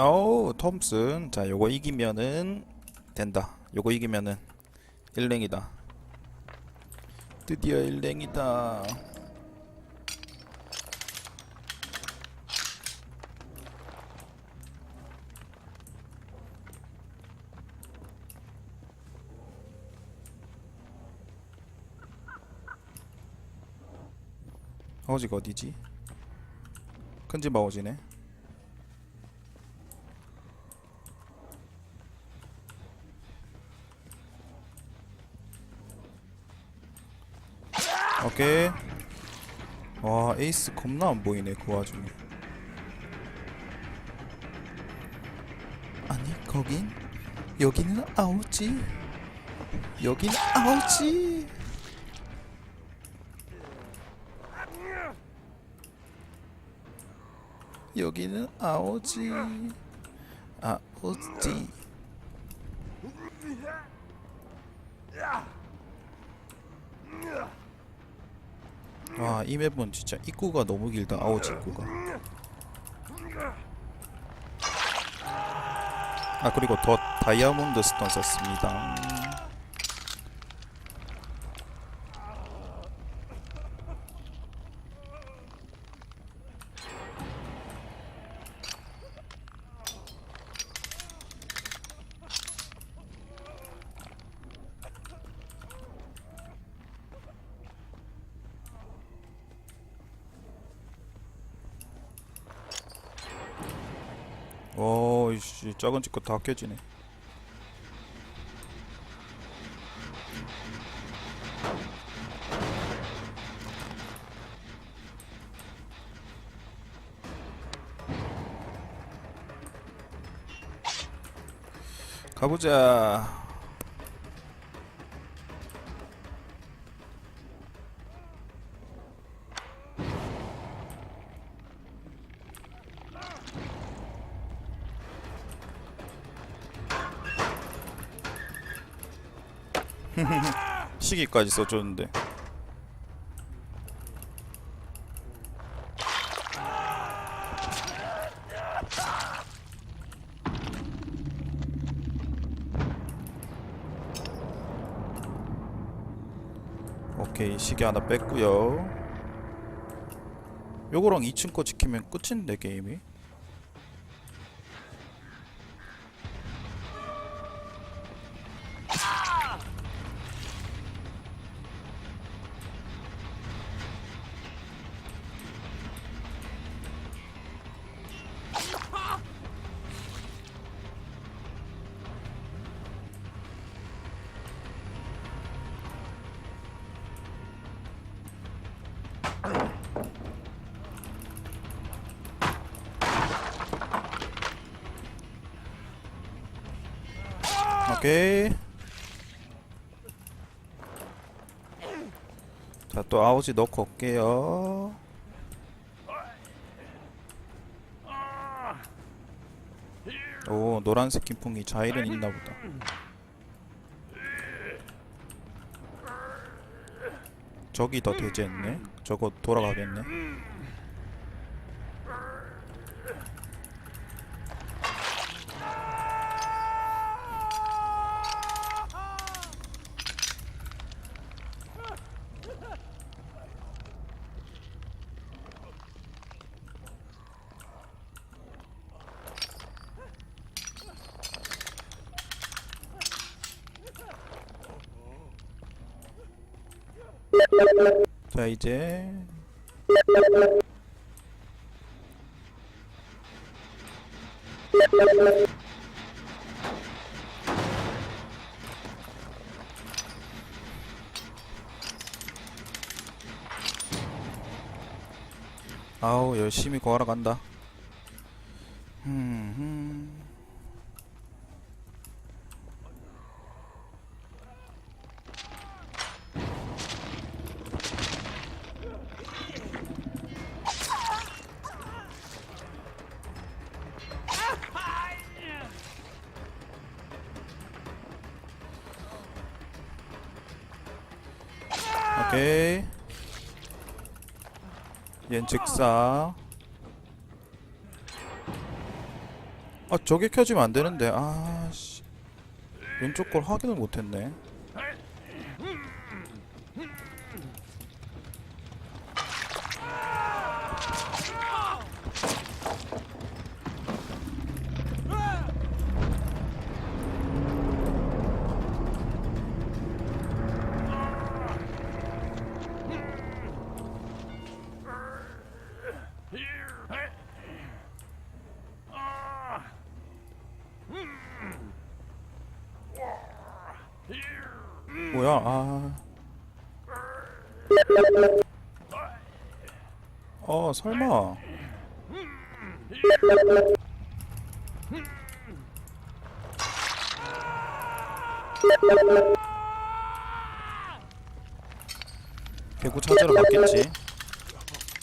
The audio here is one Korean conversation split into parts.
어우 톰슨. 자 요거 이기면은 된다. 요거 이기면은 1랭이다. 드디어 1랭이다. 아우지가 어디지? 큰집 아우지네 오케이 와 에이스 겁나 안 보이네 그 와중에. 아니 거긴 여기는 아우지 여긴 아우지 여기는 아우지 아우지 와, 이 맵은 진짜 입구가 너무 길다. 아우지 입구가. 아, 그리고 더 다이아몬드 스톤 썼습니다. 오, 이씨, 작은 집 거 다 깨지네. 가보자. 시기까지 써줬는데. 오케이 시계 하나 뺐고요. 요거랑 2층 거 지키면 끝인데 게임이. 오케이. 자, 또 아우지 넣고 올게요. 오, 노란색 김풍이 자일은 있나 보다. 저기 더 대제했네. 저거 돌아가겠네. 자, 이제 아우 열심히 구하러 간다. 음, 음. 오케이. 얜 즉사. 아 저게 켜지면 안 되는데 아씨 왼쪽 걸 확인을 못했네 뭐야? 아. 어 설마. 개구 찾으러 갔겠지?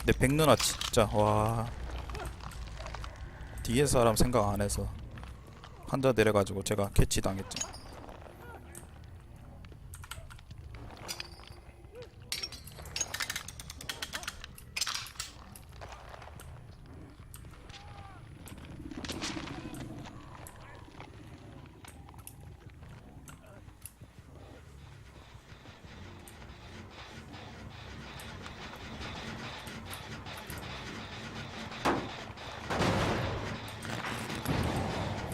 내 백누나 진짜 와. 뒤에 사람 생각 안 해서 한자 내려가지고 제가 캐치 당했죠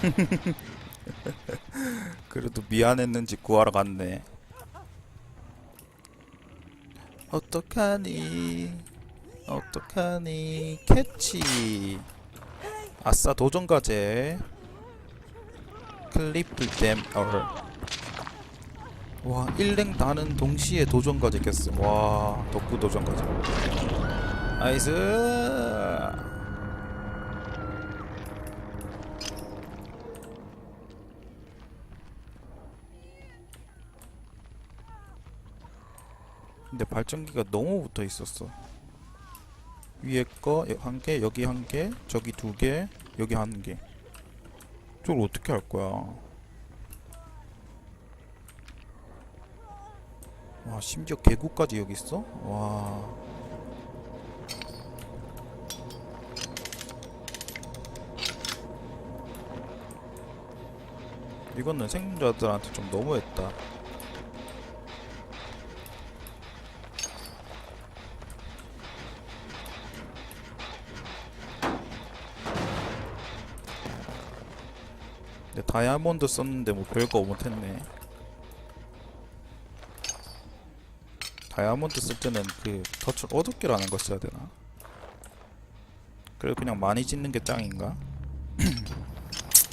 그래도 미안했는지 구하러 갔네. 어떡하니? 어떡하니? 캐치. 아싸 도전 과제. 클리프 댐 얼. 와, 일랭 다는 동시에 도전 과제 깼어. 와, 덕후 도전 과제. 나이스. 근데 발전기가 너무 붙어 있었어. 위에 거 한 개, 여기 한 개, 저기 두 개, 여기 한 개. 저걸 어떻게 할 거야? 와, 심지어 개구까지 여기 있어? 와. 이거는 생존자들한테 좀 너무했다. 근데 다이아몬드 썼는데 뭐 별거 못했네. 다이아몬드 쓸 때는 그 덫을 어둡게라는 거 써야 되나? 그래 그냥 많이 짓는 게 짱인가?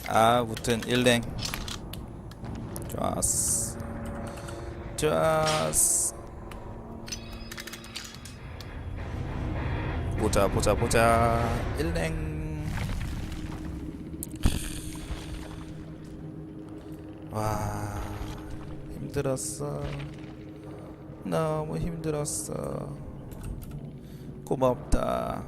아, 무튼 일랭 좋았어. 좋았어. 보자 보자 보자 일랭 와 힘들었어. 너무 힘들었어. 고맙다